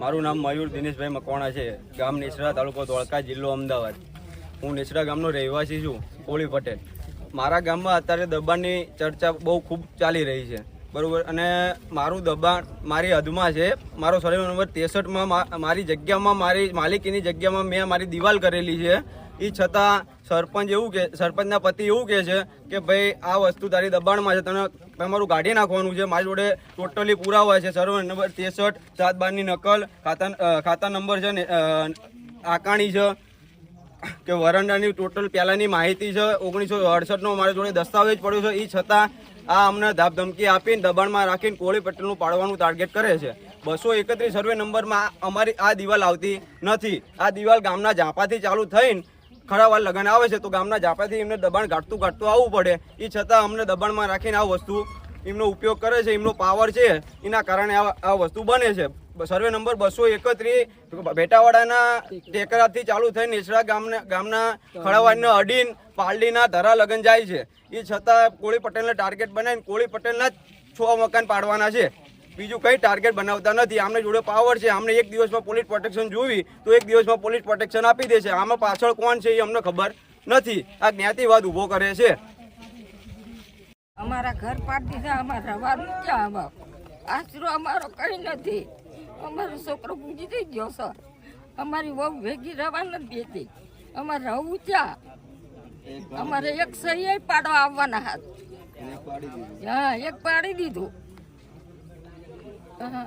મારું નામ મયુર દિનેશભાઈ મકવાણા છે. ગામ નેસડા તાલુકો ધોળકા જિલ્લો અમદાવાદ. હું નેસડા ગામનો રહેવાસી છું કોળી પટેલ. મારા ગામમાં અત્યારે દબાણની ચર્ચા બહુ ખૂબ ચાલી રહી છે. બરાબર? અને મારું દબાણ મારી હદમાં છે. મારો સર્વે નંબર ત્રેસઠમાં મારી જગ્યામાં મારી માલિકીની જગ્યામાં મેં મારી દિવાલ કરેલી છે. એ છતાં સરપંચ એવું કે, સરપંચના પતિ એવું કહે છે કે ભાઈ, આ વસ્તુ તારી દબાણમાં છે, તને તમારું કાઢી નાખવાનું છે, મારી જોડે ટોટલી પુરાવા છે, સર્વે નંબર ત્રેસઠ, સાત બારની નકલ, ખાતા ખાતા નંબર છે ને આકાણી છે, કે વરંડાની ટોટલ પહેલાંની માહિતી છે, ઓગણીસો અડસઠનો મારી જોડે દસ્તાવેજ પડ્યો છે એ છતાં આ અમને ધાપધમકી આપીને દબાણમાં રાખીને કોળી પટેલનું પાડવાનું ટાર્ગેટ કરે છે. બસો એકત્રીસ સર્વે નંબરમાં અમારી આ દિવાલ આવતી નથી. આ દિવાલ ગામના ઝાંપાથી ચાલુ થઈને ખરાવાર લગન આવે છે તો ગામના જાપાથી એમને દબાણ ઘાટતું ઘાટતું આવવું પડે. એ છતાં અમને દબાણમાં રાખીને આ વસ્તુ, એમનો ઉપયોગ કરે છે, એમનો પાવર છે, એના કારણે આ વસ્તુ બને છે. સર્વે નંબર બસો એકત્રીસ, ભેટાવાડાના ટેકરાથી ચાલુ થઈ નેસડા ગામના ગામના ખડાવાડના અડીન પાલડીના ધરા લગન જાય છે. એ છતાં કોળી પટેલને ટાર્ગેટ બનાવીને કોળી પટેલના જ છ મકાન પાડવાના છે. બીજું કંઈ ટાર્ગેટ બનાવતા નથી. આમને જોડે પાવર છે. આમને એક દિવસમાં પોલીસ પ્રોટેક્શન જોવી તો એક દિવસમાં પોલીસ પ્રોટેક્શન આપી દે છે. આમાં પાછળ કોણ છે એ અમને ખબર નથી. આ જ્ઞાતિવાદ ઊભો કરે છે. અમારા ઘર પાડી દીધા અમારા રવાનું ક્યાં આમાં. આશરો અમારો કઈ નથી. અમારો છોકરો પૂજી થઈ ગયો છે અમારી વહુ ભેગી રવા નથી હતી અમારે રહું ત્યાં અમારે એક સહી પાડો આવવાના હાથ. હા એક પાડી દીધું. હા,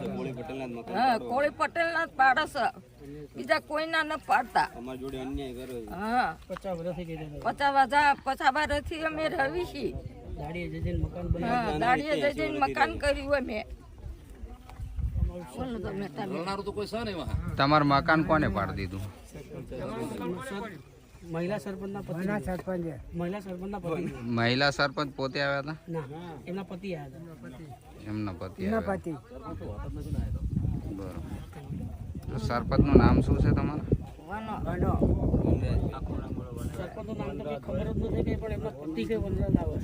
છે કોળી પટેલના જ મકાન હા કોળી પટેલ ના પાડે છે બીજા કોઈના ન પાડતા. અમારા જોડે અન્યાય કરે છે. હા. વર્ષથી વર્ષથી અમે રવી છીએ. દાડીએ જઈને મકાન દાડીએ જઈને મકાન કર્યું હોય મેં બોલો તમે તમે તમારું મકાન કોને પાડી દીધું? મહિલા સરપંચના પતિ. સરપંચ. મહિલા સરપંચના પતિ. મહિલા સરપંચ પોતે આવ્યા હતા? એમના પતિ આવ્યા હતા. એમના પતિ આવ્યા બરોબર. તો સરપંચનું નામ શું છે તમારું? વાનો સરપંચનું નામ તો ખબર જ નથી પણ એમના પતિ કે વનરાજ આવે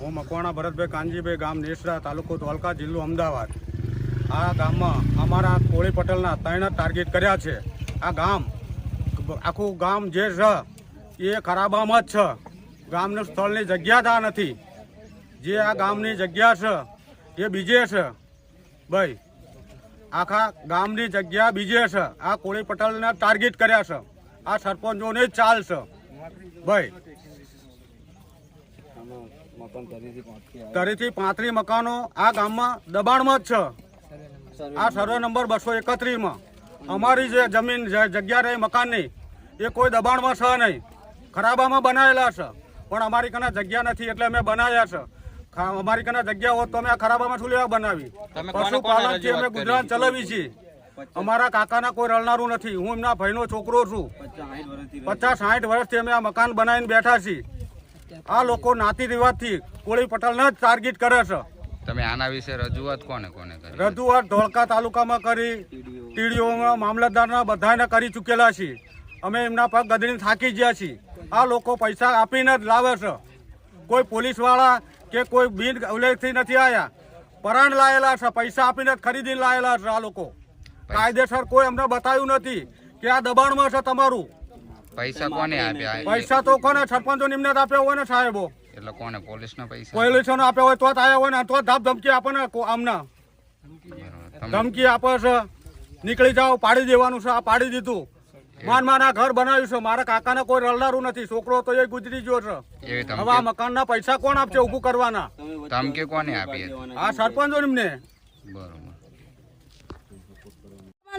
હું મકવાણા ભરતભાઈ કાનજીભાઈ ગામ નેસડા તાલુકો ધોલકા જિલ્લો અમદાવાદ. આ ગામમાં અમારા કોળી પટેલના ત્રણ જ ટાર્ગેટ કર્યા છે. આ ગામ આખું ગામ જે છે એ ખરાબામાં જ છે. ગામનું સ્થળની જગ્યા ત્યાં નથી. જે આ ગામની જગ્યા છે, એ બીજે છે. ભાઈ, આખા ગામની જગ્યા બીજે છે. આ કોળી પટેલને ટાર્ગેટ કર્યા છે. આ સરપંચોને ચાલ છે. ભાઈ, તરીથી પાંત્રી મકાનો આ ગામમાં દબાણમાં જ છે. આ સર્વે નંબર બસો એકત્રીસમાં. અમારી જે જમીન, જે જગ્યા રહી મકાનની, એ કોઈ દબાણમાં છે નહીં. ખરાબામાં બનાવેલા છે. પણ અમારી કને જગ્યા નથી એટલે અમે બનાવ્યા છે. અમારી કને જગ્યા હોત તો અમે આ ખરાબામાં શું લેવા બનાવી પશુપાલનથી અમે ગુજરાત ચલાવી છીએ. અમારા કાકાના કોઈ રળનારું નથી. હું એમના ભાઈનો છોકરો છું. પચાસ સાઠ વર્ષથી અમે આ મકાન બનાવીને બેઠા છીએ. આ લોકો નાતી રિવાજથી કોળી પટેલને જ ટાર્ગેટ કરે છે. તમે આના વિશે રજૂઆત કોને કોને કરી? રજૂઆત ધોળકા તાલુકામાં કરી ટીડીઓમાં મામલતદારના બધાને કરી ચૂકેલા છીએ. અમે એમના પગ ગદડીને થાકી ગયા છીએ. આ લોકો પૈસા આપીને જ લાવે છે. કોઈ પોલીસવાળા કે કોઈ બિન ઉલ્લેખથી નથી આવ્યા પરાણ લાયેલા છે પૈસા આપીને ખરીદીને લાયેલા છે આ લોકો. કાયદેસર કોઈ અમને બતાવ્યું નથી કે આ દબાણમાં છે તમારું. પૈસા કોને આપ્યા? પૈસા તો કોને? સરપંચો નિમને જ આપ્યા હોય ને સાહેબો. એટલે કોને? પોલીસના પૈસા? પોલીસોને આપ્યા હોય તો જ આયા હોય ને તો ધાપ ધમકી આપે ને કો- આમને. ધમકી આપે છે. નીકળી જાઓ પાડી દેવાનું છે. આ પાડી દીધું. માન માના ઘર બનાવ્યું છે. મારા કાકાને કોઈ રલનારું નથી. છોકરો તો એ ગુજરી ગયો છે. હવે આ મકાન મકાનના પૈસા કોણ આપશે ઊભું કરવાના? ધમકી કોને આપી આ સરપંચો એમને. બરોબર.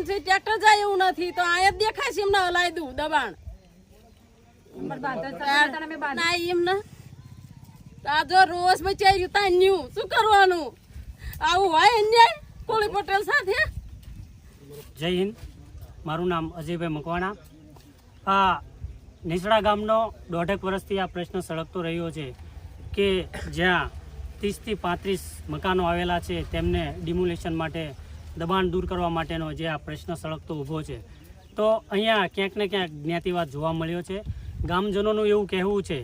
ટ્રેક્ટર જાય એવું નથી. તો આ દેખાય છે એમને હલાઈ દઉં દબાણ. ના એમને આ જો રોજ બચાઈ રહ્યું ન્યુ. શું કરવાનું? આવું હોય અન્યાય? કોળી પટેલ સાથે? જય હિન્દ. મારું નામ અજયભાઈ મકવાણા. આ નીચડા ગામનો દોઢેક વર્ષથી આ પ્રશ્ન સળગતો રહ્યો છે કે જ્યાં ત્રીસથી પાંત્રીસ મકાનો આવેલા છે, તેમને ડિમોલેશન માટે, દબાણ દૂર કરવા માટેનો જે આ પ્રશ્ન સળગતો ઊભો છે. તો અહીંયા ક્યાંક ને ક્યાંક જ્ઞાતિવાદ જોવા મળ્યો છે. ગામજનોનું એવું કહેવું છે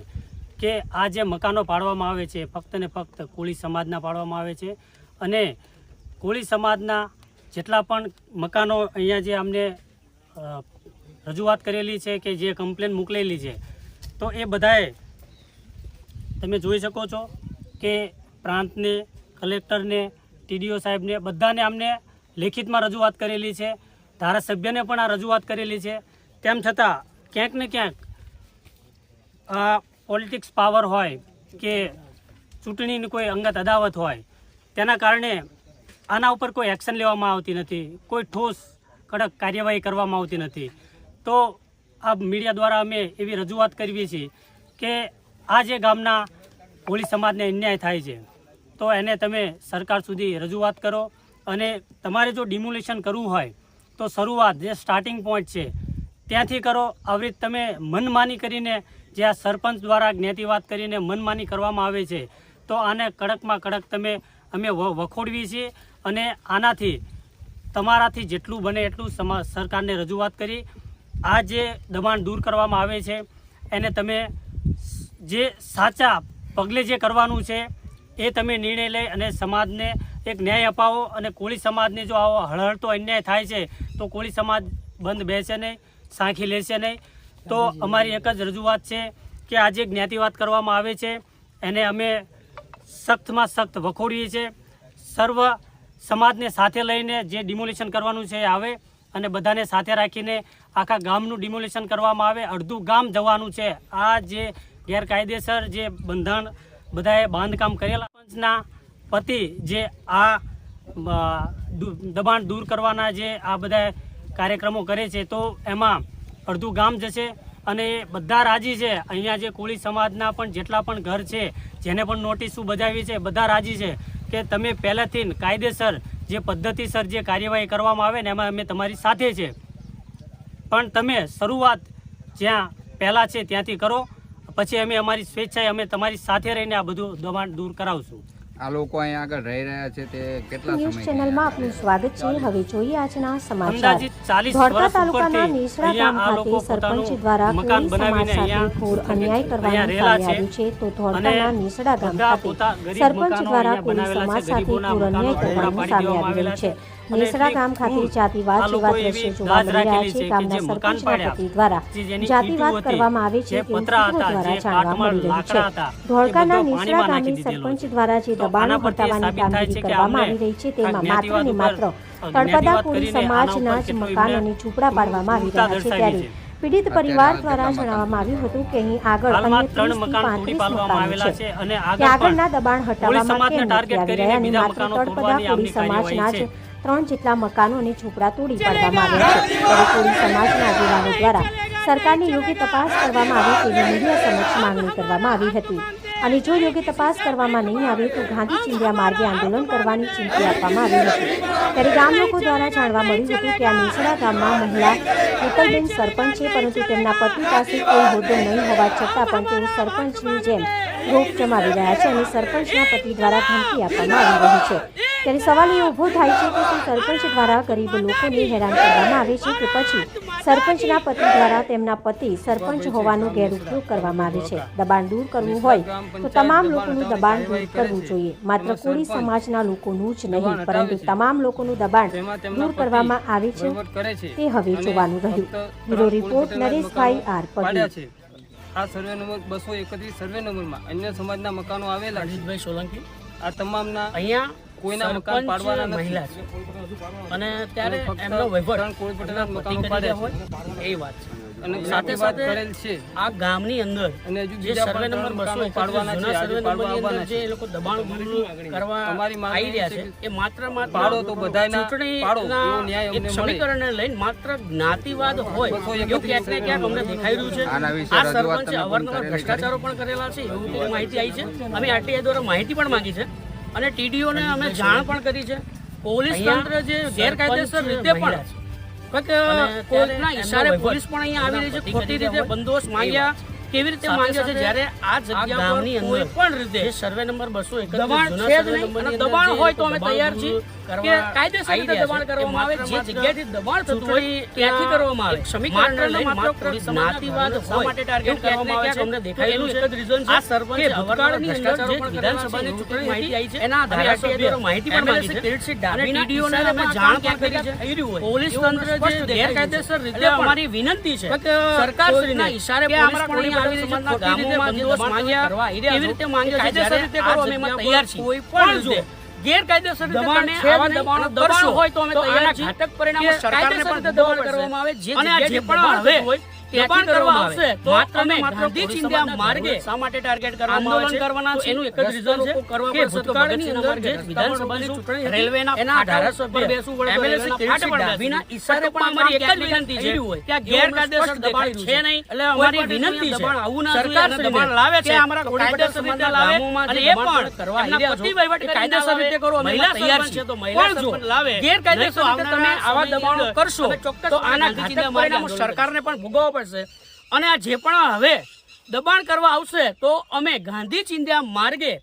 કે આ જે મકાનો પાડવામાં આવે છે, ફક્ત ને ફક્ત કોળી સમાજના પાડવામાં આવે છે. અને કોળી સમાજના જેટલા પણ મકાનો અહીંયા જે અમને રજૂઆત કરેલી છે કે જે કમ્પ્લેન મોકલેલી છે. તો એ બધાએ તમે જોઈ શકો છો કે પ્રાંતને, કલેક્ટરને, ટીડીઓ સાહેબને બધાને અમને લેખિતમાં રજૂઆત કરેલી છે. ધારાસભ્યને પણ આ રજૂઆત કરેલી છે. તેમ છતાં ક્યાંક ને ક્યાંક આ પોલિટિક્સ પાવર હોય કે ચૂંટણીની કોઈ અંગત અદાવત હોય, તેના કારણે આના ઉપર કોઈ એક્શન લેવામાં આવતી નથી. કોઈ ઠોસ કડક કાર્યવાહી કરવામાં આવતી નથી. તો આ મીડિયા દ્વારા અમે એવી રજૂઆત કરવી છીએ કે આ જે ગામના કોળી સમાજને અન્યાય થાય છે, તો એને તમે સરકાર સુધી રજૂઆત કરો અને તમારે જો ડિમોલિશન કરવું હોય, તો શરૂઆત જે સ્ટાર્ટિંગ પોઈન્ટ છે, ત્યાંથી કરો. આવી રીતે તમે મનમાની કરીને જે આ સરપંચ દ્વારા જ્ઞાતિવાદ કરીને મનમાની કરવામાં આવે છે, તો આને કડકમાં કડક તમે, અમે વખોડવી છીએ અને આનાથી તમારાથી જેટલું બને એટલું સરકારને રજૂઆત કરી. આ જે દબાણ દૂર કરવામાં આવે છે, એને તમે જે સાચા પગલે જે કરવાનું છે, એ તમે નિર્ણય લઈ અને સમાજને એક ન્યાય અપાવો અને કોળી સમાજને જો આવો હળહળતો અન્યાય થાય છે, તો કોળી સમાજ બંધ બેસે નહીં, સાંખી લેશે નહીં. તો અમારી એક જ રજૂઆત છે કે આજે જ્ઞાતિવાદ કરવામાં આવે છે, એને અમે સખ્તમાં સખ્ત વખોડીએ છીએ. સર્વ સમાજને સાથે લઈને જે ડિમોલિશન કરવાનું છે આવે અને બધાને સાથે રાખીને આખા ગામનું ડિમોલિશન કરવામાં આવે. અડધું ગામ જવાનું છે. આ જે ગેરકાયદેસર જે બંધારણ બધાએ બાંધકામ કરેલા. પંચના પતિ જે આ દબાણ દૂર કરવાના જે આ બધા કાર્યક્રમો કરે છે, તો એમાં અડધું ગામ જશે અને બધા રાજી છે. અહીંયા જે કોળી સમાજના પણ જેટલા પણ ઘર છે, જેને પણ નોટિસો બજાવી છે, બધા રાજી છે. કે તમે પહેલાંથી કાયદેસર જે પદ્ધતિસર જે કાર્યવાહી કરવામાં આવે ને એમાં અમે તમારી સાથે છે. પણ તમે શરૂઆત જ્યાં પહેલાં છે ત્યાંથી કરો, પછી અમે અમારી સ્વેચ્છાએ અમે તમારી સાથે રહીને આ બધું દબાણ દૂર કરાવશું. આ લોકો અહીં આગળ રહી રહ્યા છે તે કેટલા સમય ચેનલમાં આપનું સ્વાગત છે. હવે જોઈએ આજના સમાચાર. ધોળકા તાલુકાના નેસડા ગામ ખાતે સરપંચ દ્વારા મકાન કોળી સમાજ બનાવીને સાથે અહીંયા ઘોર અન્યાય છે. આવ્યું છે તો ધોળકાના નેસડા ગામ ખાતે સરપંચ દ્વારા કોળી સમાજ સાથે ઘોર અન્યાય કરવાનું સામે આવી રહ્યું છે. નેસડા ગામ ખાતે જાતિવાદ જેવા દ્રશ્યો જોવા મળી રહ્યા છે. ગામના સરપંચના પતિ દ્વારા જાતિવાદ કરવામાં આવે છે તેવું સૂત્રો દ્વારા જાણવા મળી રહ્યું છે. ધોળકાના નેસડા ગામની સરપંચ દ્વારા જે દબાણો હટાવવાની સાબિત થાય છે કામગીરી કરવામાં આવી રહી છે તેમાં માત્ર ને માત્ર તળપદા કોળી સમાજના જ મકાન અને ઝૂંપડા પાડવામાં આવી રહ્યા છે ત્યારે. પીડિત પરિવાર દ્વારા જણાવવામાં આવ્યું હતું કે અહીં આગળ અન્ય ત્રણ મકાન પાડવામાં છે છે અને આગળના દબાણ હટાવવામાં કેમ નથી આવી રહ્યા અને માત્ર મકાનો તળપદા તોડવાની કોળી આમની સમાજના જ ત્રણ જેટલા મકાનો અને ઝૂંપડા તોડી પાડવામાં આવ્યા છે. સમાજના આગેવાનો દ્વારા સરકારની યોગ્ય તપાસ કરવામાં આવે તેવી મીડિયા સમક્ષ માંગણી કરવામાં આવી હતી. અને જો યોગ્ય તપાસ કરવામાં નહીં આવે તો ગાંધી ચિંધ્યા માર્ગે આંદોલન કરવાની ચીમકી આપવામાં આવી હતી. ત્યારે ગામ લોકો દ્વારા જાણવા મળ્યું હતું કે આ નીચડા ગામમાં મહિલા હેતલબેન સરપંચ છે, પરંતુ તેમના પતિ પાસે કોઈ હોદ્દો નહીં હોવા છતાં પણ તેઓ સરપંચની જેમ રોપ જમાવી રહ્યા છે અને સરપંચના પતિ દ્વારા ધમકી આપવામાં આવી રહી છે. ત્યારે સવાલ એ ઊભો થાય છે કે શું સરપંચ દ્વારા ગરીબ લોકોને હેરાન કરવામાં આવે છે કે પછી સરપંચના પતિ દ્વારા તેમના પતિ સરપંચ હોવાનો ગેરઉપયોગ કરવામાં આવે છે? દબાણ દૂર કરવું હોય તો તમામ લોકોનું દબાણ દૂર કરવું જોઈએ. માત્ર કોળી સમાજના લોકોનું જ નહીં પરંતુ તમામ લોકોનું દબાણ દૂર કરવામાં આવે છે. તે હવે જોવાનું રહ્યું. Bureau report Nareshbhai R Patel. આ સર્વે નંબર બસો એકત્રીસ સર્વે નંબરમાં અન્ય સમાજના મકાનો આવેલા છે. સોલંકી. આ તમામના અહીંયા કોઈના મકાન પાડવાના મહિલા છે. અને ત્યારે એમનો વહીવટ કોઈ પટેલના મકાનો છે. હોય એ વાત છે. અને સાથે જ્ઞાતિવાદ સાથે કરેલ છે. આ ગામની અંદર અને હજુ જે સર્વે નંબર ત્રણ બસો મકાનો પાડવાના છે સર્વે પાડવા નંબરની અંદર જે છે. એ લોકો દબાણ કરવા અમારી આવી રહ્યા છે છે એ માત્ર માત્ર પાડો તો બધાયના પાડો, એવો ન્યાય અમને મળે. સમીકરણને લઈને માત્ર જ્ઞાતિવાદ હોય એવું ક્યાંક ને ક્યાંક અમને દેખાઈ રહ્યું છે. આ સરપંચે અવારનવાર ભ્રષ્ટાચારો પણ કરેલા છે એવું માહિતી આવી છે. અમે આરટીઆઈ દ્વારા માહિતી પણ માંગી છે. અને ટીડીઓને અમે જાણ પણ કરી છે. પોલીસ તંત્ર જે ગેરકાયદેસર રીતે પણ કંઈક કોર્ટના ઈશારે પોલીસ પણ અહીંયા આવી રહી છે. ખોટી રીતે બંદોબસ્ત માંગ્યા. કેવી રીતે માંગ્યો છે? જ્યારે આ જગ્યા પર કોઈ પણ રીતે સર્વે નંબર બસો દબાણ છે દબાણ હોય તો અમે તૈયાર છીએ કે કાયદેસર રીતે દબાણ કરવામાં આવે? જે જગ્યાએથી દબાણ થતું હોય ત્યાંથી કરવામાં આવે. સમીકરણ માત્ર જ્ઞાતિવાદ હોય એવું ક્યાંક ને ક્યાંક અમને દેખાયેલું છે આ સરપંચ ભૂતકાળની અંદર જે વિધાનસભાની ચૂંટણી માહિતી આવી છે એના ધારાસભ્યો માહિતી પણ માંગી છે. અને ટીડીઓને અમે જાણ પણ કરી છે. પોલીસ તંત્ર જે ગેરકાયદેસર રીતે અમારી વિનંતી છે સરકારશ્રીના ઈશારે પોલીસ પણ માંગ્યા એવી રીતે માંગ્યા છે કાયદેસર રીતે કરો અમે તૈયાર છીએ. કોઈ પણ ગેરકાયદેસર દબાણ આવા દબાણો દબાણ હોય તો અમે તૈયાર છીએ ઘાતક પરિણામો સરકારને પણ દબાણ કરવામાં આવે જે જે પણ હવે દબાણ કરવામાં આવશે તો અમે ગાંધી ચિંધ્યા માર્ગે શા માટે ટાર્ગેટ કરવામાં આંદોલન કરવાના છે? એનું એક જ રીઝન છે કે ભૂતકાળની અંદર જે વિધાનસભાની ચૂંટણી રેલવેના એના ધારાસભ્ય બેસવું પડે એમએલસી કિરીટસિંહ ડાભીના ઈશારે પણ અમારી એક જ વિનંતી છે કે ગેરકાયદેસર દબાણ છે નહીં એટલે અમારી વિનંતી છે આવું ના સરકાર દબાણ લાવે છે. અમારા કાયદેસર રીતે લાવે અને એ પણ કરવા પતિ વહીવટ કાયદેસર રીતે કરો મહિલા તૈયાર છે તો મહિલા સરપંચ લાવે ગેરકાયદેસર રીતે તમે આવા દબાણો કરશો તો આના પરિણામો સરકારને પણ ભોગવવા પડશે અને આ જે પણ હવે દબાણ કરવા આવશે તો અમે ગાંધી ચિંધ્યા માર્ગે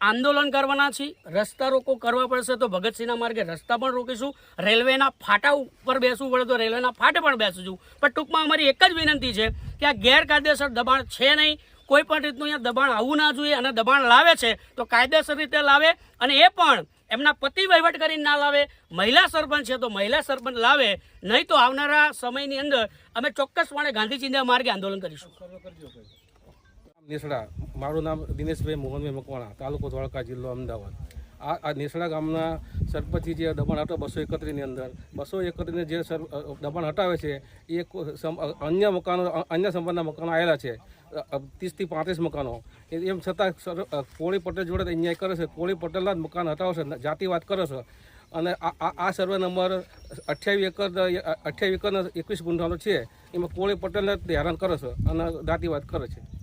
આંદોલન કરવાના છીએ. રસ્તા રોકો કરવા પડશે તો ભગતસિંહના માર્ગે રસ્તા પણ રોકીશું. રેલવેના ફાટા ઉપર બેસવું પડે તો રેલવેના ફાટે પણ બેસીશું. પણ ટૂંકમાં અમારી એક જ વિનંતી છે કે આ ગેરકાયદેસર દબાણ છે નહીં. કોઈ પણ રીતનું અહીંયા દબાણ આવવું ના જોઈએ અને દબાણ લાવે છે તો કાયદેસર રીતે લાવે. અને એ પણ એમના પતિ વહીવટ કરીને ના લાવે, મહિલા સરપંચ છે તો મહિલા સરપંચ લાવે, નહીં તો આવનારા સમયની અંદર અમે ચોક્કસપણે ગાંધી માર્ગે આંદોલન કરીશું. નેસડા મારું નામ દિનેશભાઈ મોહનભાઈ મકવાણા, તાલુકો ધોળકા જિલ્લો અમદાવાદ. આ આ નેસડા ગામના સરપંચી જે દબાણ હતો બસો એકત્રીસની અંદર, બસો એકત્રીસને જે સર દબાણ હટાવે છે, એ અન્ય મકાનો અન્ય સંબંધના મકાનો આવેલા છે ત્રીસથી પાંત્રીસ મકાનો. એમ છતાં સર કોળી પટેલ જોડે અહીંયા કરે છે, કોળી પટેલના જ મકાન હટાવશે જાતિવાદ કરે છે. અને આ આ- સર્વે નંબર અઠ્યાવીસ એકર અઠ્યાવીસ એકરના એકવીસ ગુંઠાનો છે, એમાં કોળી પટેલને હેરાન કરે છે અને જાતિવાદ કરે છે.